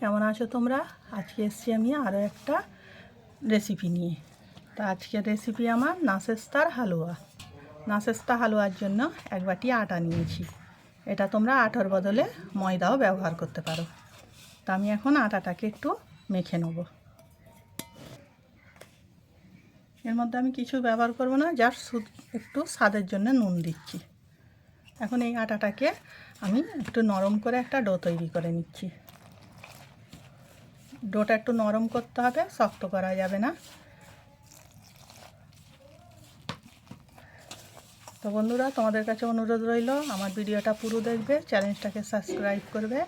কেমন আছো তোমরা? আজকে এসছি আমি আরও একটা রেসিপি নিয়ে। তা আজকের রেসিপি আমার নাসেস্তার হালুয়া। নাসেস্তা হালুয়ার জন্য এক বাটি আটা নিয়েছি। এটা তোমরা আটার বদলে ময়দাও ব্যবহার করতে পারো। তা আমি এখন আটাটাকে একটু মেখে নেব। এর মধ্যে আমি কিছু ব্যবহার করব না যার শুধু একটু স্বাদের জন্য নুন দিচ্ছি। এখন এই আটাটাকে আমি একটু নরম করে একটা ডো তৈরি করে নিচ্ছি। ডোটা একটু নরম করতে হবে, শক্ত করা যাবে না। তো বন্ধুরা, তোমাদের কাছে অনুরোধ রইল, আমার ভিডিওটা পুরো দেখবে চ্যালেঞ্জটাকে সাবস্ক্রাইব করবে,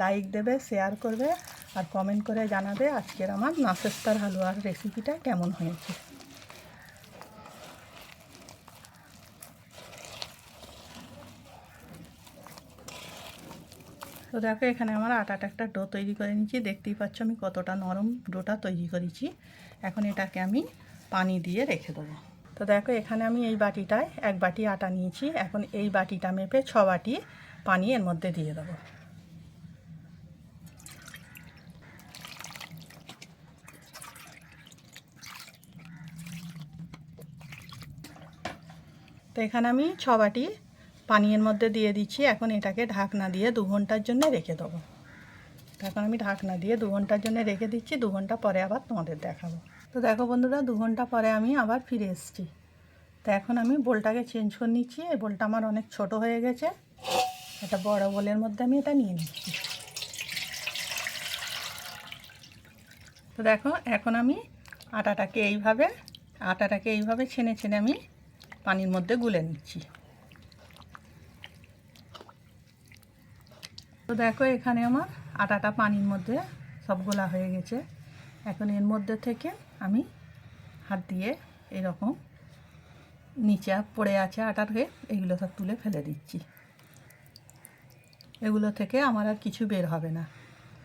লাইক দেবে, শেয়ার করবে, আর কমেন্ট করে জানাবে আজকের আমার নাসেস্তার হালুয়ার রেসিপিটা কেমন হয়েছে। দেখো, এখানে আমার আটাটা একটা ডো তৈরি করে নিচ্ছি দেখতেই পাচ্ছ আমি কতটা নরম ডোটা তৈরি করেছি। এখন এটাকে আমি পানি দিয়ে রেখে দেবো। তো দেখো, এখানে আমি এই বাটিটায় এক বাটি আটা নিয়েছি। এখন এই বাটিটা মেপে ছ বাটি পানি এর মধ্যে দিয়ে দেবো। তো এখানে আমি ছ বাটি পানির মধ্যে দিয়ে দিচ্ছি। এখন এটাকে ঢাকনা দিয়ে দু ঘণ্টার জন্য রেখে দেবো। এখন আমি ঢাকনা দিয়ে দু ঘণ্টার জন্য রেখে দিচ্ছি। দু ঘণ্টা পরে আবার তোমাদের দেখাবো। তো দেখো বন্ধুরা, দু ঘণ্টা পরে আমি আবার ফিরে এসেছি। তো এখন আমি বোলটাকে চেঞ্জ করে নিচ্ছি। এই বোলটা আমার অনেক ছোট হয়ে গেছে। একটা বড় বোলের মধ্যে আমি এটা নিয়ে নিচ্ছি। তো দেখো, এখন আমি আটাটাকে এইভাবে আটাটাকে এইভাবে ছেনে ছেনে আমি পানির মধ্যে গুলে নিচ্ছি। তো দেখো এখানে আমার আটাটা পানির মধ্যে সব গোলা হয়ে গেছে। এখন এর মধ্যে থেকে আমি হাত দিয়ে এরকম নিচে পড়ে আছে আটার হয়ে এগুলো সব তুলে ফেলে দিচ্ছি। এগুলো থেকে আমার আর কিছু বের হবে না।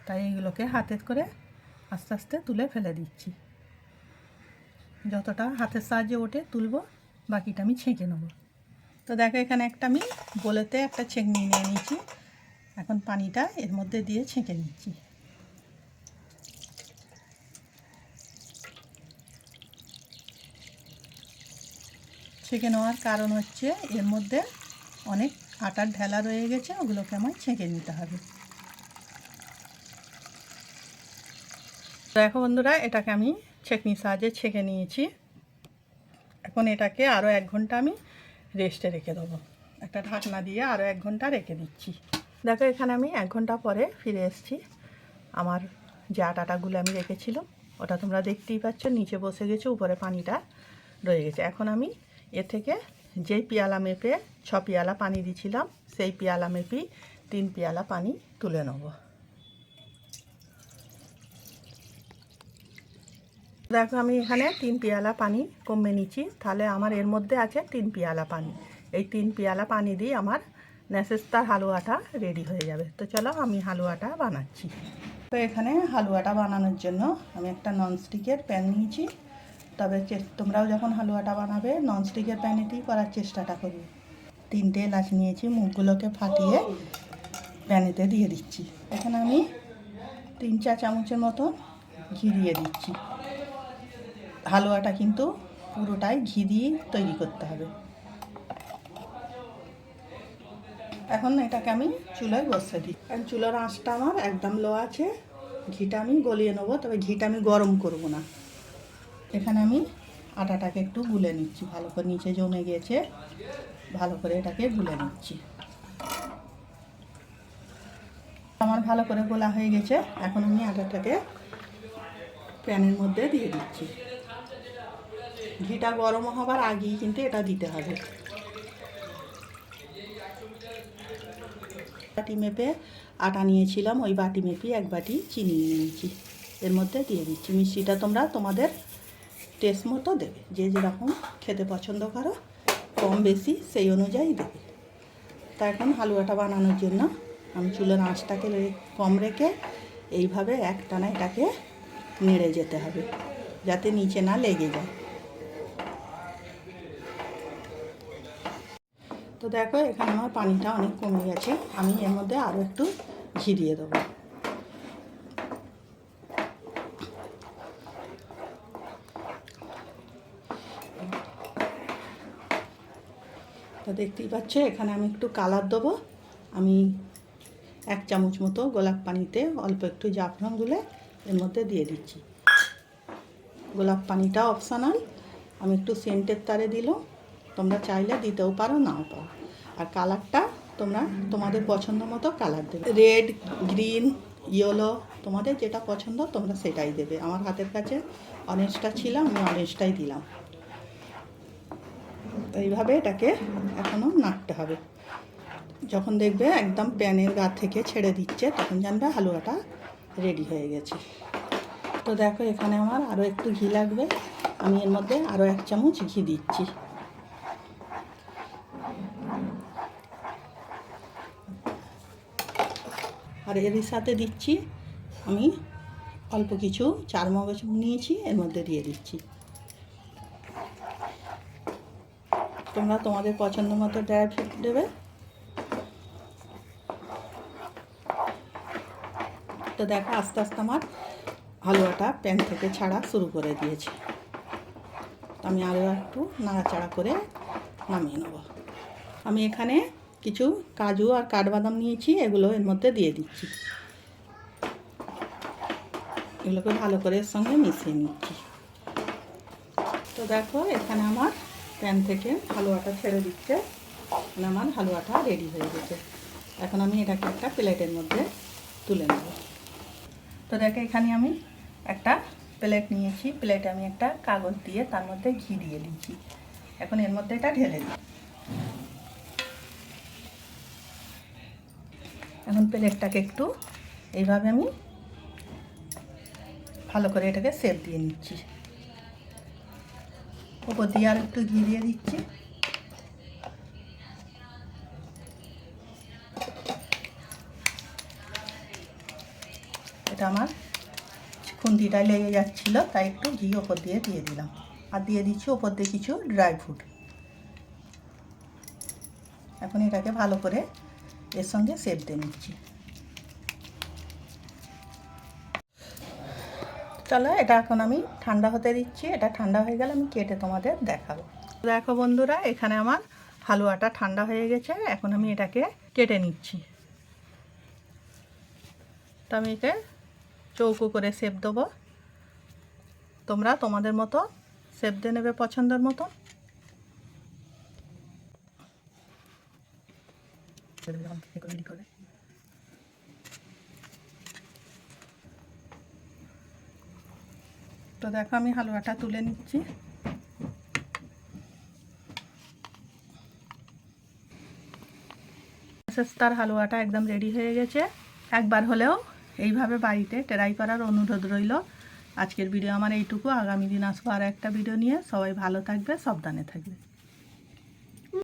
তাই এগুলোকে হাতে করে আস্তে আস্তে তুলে ফেলে দিচ্ছি। যতটা হাতের সাহায্যে ওঠে তুলবো, বাকিটা আমি ছেঁকে নেব। তো দেখো এখানে একটা আমি বলেতে একটা ছেঁকনি নিয়ে নিয়েছি। এখন পানিটা এর মধ্যে দিয়ে ছেঁকে নিচ্ছি। ছেঁকে নেওয়ার কারণ হচ্ছে এর মধ্যে অনেক আটার ঢেলা রয়ে গেছে, ওগুলোকে আমায় ছেঁকে নিতে হবে। দেখো বন্ধুরা, এটাকে আমি ছেঁকনির সাহায্যে ছেঁকে নিয়েছি। এখন এটাকে আরও এক ঘণ্টা আমি রেস্টে রেখে দেবো। একটা ঢাকনা দিয়ে আরও এক ঘণ্টা রেখে দিচ্ছি। দেখো, এখানে আমি এক ঘণ্টা পরে ফিরে এসেছি। আমার যে আটাটাগুলো আমি রেখেছিলাম, ওটা তোমরা দেখতেই পাচ্ছ, নিচে বসে গেছে, উপরে পানিটা রয়ে গেছে। এখন আমি এ থেকে যেই পেয়ালা মেপে ছ পেয়ালা পানি দিয়েছিলাম সেই পেয়ালা মেপেই তিন পেয়ালা পানি তুলে নেব। দেখো, আমি এখানে তিন পেয়ালা পানি কমে নিচ্ছি। তাহলে আমার এর মধ্যে আছে তিন পেয়ালা পানি। এই তিন পেয়ালা পানি দিয়ে আমার নেসেস্তার হালুয়াটা রেডি হয়ে যাবে। তো চলো আমি হালুয়াটা বানাচ্ছি। তো এখানে হালুয়াটা বানানোর জন্য আমি একটা ননস্টিকের প্যান নিয়েছি। তবে তোমরাও যখন হালুয়াটা বানাবে ননস্টিকের প্যানেতেই করার চেষ্টাটা করবে। তিনটে এলাচ নিয়েছি, মুখগুলোকে ফাটিয়ে প্যানেতে দিয়ে দিচ্ছি। এখানে আমি তিন চা চামচের মতন ঘি দিয়ে দিচ্ছি। হালুয়াটা কিন্তু পুরোটাই ঘি দিয়েই তৈরি করতে হবে। এখন এটাকে আমি চুলায় বসে দিই। কারণ চুলার আঁচটা আমার একদম লো আছে। ঘিটা আমি গলিয়ে নেব, তবে ঘিটা আমি গরম করব না। এখানে আমি আটাটাকে একটু গুলে নিচ্ছি, ভালো করে নিচে জমে গেছে। ভালো করে এটাকে গুলে নিচ্ছি। আমার ভালো করে গোলা হয়ে গেছে। এখন আমি আটাটাকে প্যানের মধ্যে দিয়ে দিচ্ছি। ঘিটা গরম হবার আগেই কিন্তু এটা দিতে হবে। বাটি মেপে আটা নিয়েছিলাম, ওই বাটি মেপে এক বাটি চিনি নিয়ে নিয়েছি। এর মধ্যে দিয়ে দিচ্ছি। মিষ্টিটা তোমরা তোমাদের টেস্ট মতো দেবে। যে যেরকম খেতে পছন্দ করো, কম বেশি সেই অনুযায়ী দেবে। তা এখন হালুয়াটা বানানোর জন্য আমি চুলের আঁচটাকে কম রেখে এইভাবে একটানা এটাকে নেড়ে যেতে হবে, যাতে নিচে না লেগে যায়। তো দেখো, এখানে আমার পানিটা অনেক কমে গেছে। আমি এর মধ্যে আরও একটু ঘি দিয়ে দেবো। তো দেখতেই পাচ্ছ, এখানে আমি একটু কালার দেবো। আমি এক চামচ মতো গোলাপ পানিতে অল্প একটু জাফরান গুলে এর মধ্যে দিয়ে দিচ্ছি। গোলাপ পানিটা অপশানাল। আমি একটু সেন্টের তারে দিলাম। তোমরা চাইলে দিতেও পারো, নাও পারো আর কালারটা তোমরা তোমাদের পছন্দ মতো কালার দেবে। রেড গ্রিন ইয়েলো তোমাদের যেটা পছন্দ তোমরা সেটাই দেবে। আমার হাতের কাছে অরেঞ্জটা ছিল, আমি অরেঞ্জটাই দিলাম। এইভাবে এটাকে এখনও নাড়তে হবে। যখন দেখবে একদম প্যানের গা থেকে ছেড়ে দিচ্ছে, তখন জানবে হালুয়াটা রেডি হয়ে গেছে। তো দেখো, এখানে আমার আরও একটু ঘি লাগবে। আমি এর মধ্যে আরও এক চামচ ঘি দিচ্ছি। আর এর সাথে দিচ্ছি। আমি অল্প কিছু চার মগজ নিয়েছি, এর মধ্যে দিয়ে দিচ্ছি। তোমরা তোমাদের পছন্দ মতো ড্রাই ফ্রুট দেবে। তো দেখো, আস্তে আস্তে আমার হালুয়াটা প্যান থেকে ছাড়া শুরু করে দিয়েছে। আমি আরও একটু নাড়াচাড়া করে নামিয়ে নেব। আমি এখানে কিছু কাজু আর কাঠবাদাম নিয়েছি, এগুলো এর মধ্যে দিয়ে দিচ্ছি। এগুলোকে ভালো করে এর সঙ্গে মিশিয়ে নিচ্ছি। তো দেখো, এখানে আমার প্যান থেকে হালুয়াটা ছেড়ে দিচ্ছে। মানে আমার হালুয়াটা রেডি হয়ে গেছে। এখন আমি এটাকে একটা প্লেটের মধ্যে তুলে নেব। তো দেখো, এখানে আমি একটা প্লেট নিয়েছি। প্লেটে আমি একটা কাগজ দিয়ে তার মধ্যে ঘি দিয়ে দিচ্ছি। এখন এর মধ্যে এটা ঢেলে দিই এখন প্লেটটাকে একটু এইভাবে আমি ভালো করে এটাকে সেপ দিয়ে নিচ্ছি। ওপর দিয়ে আর একটু ঘি দিয়ে দিচ্ছি। এটা আমার খুন্তিটায় লেগে যাচ্ছিল, তাই একটু ঘি ওপর দিয়ে দিয়ে দিলাম। আর দিয়ে দিচ্ছি ওপর দিয়ে কিছু ড্রাই ফ্রুট এখন এটাকে ভালো করে এর সঙ্গে সেপ দিয়ে নিচ্ছি। চলো, এটা এখন আমি ঠান্ডা হতে দিচ্ছি। এটা ঠান্ডা হয়ে গেলে আমি কেটে তোমাদের দেখাবো। দেখো বন্ধুরা, এখানে আমার হালুয়াটা ঠান্ডা হয়ে গেছে। এখন আমি এটাকে কেটে নিচ্ছি। তো আমি একে চৌকো করে সেপ দেবো। তোমরা তোমাদের মতো সেপ দিয়ে নেবে পছন্দের মতো। করে তো দেখো আমি হালুয়াটা তুলে নিচ্ছি। তার হালুয়াটা একদম রেডি হয়ে গেছে। একবার হলেও এইভাবে বাড়িতে ট্রাই করার অনুরোধ রইল। আজকের ভিডিও আমার এইটুকু। আগামী দিন আসব আর একটা ভিডিও নিয়ে। সবাই ভালো থাকবে, সাবধানে থাকবে।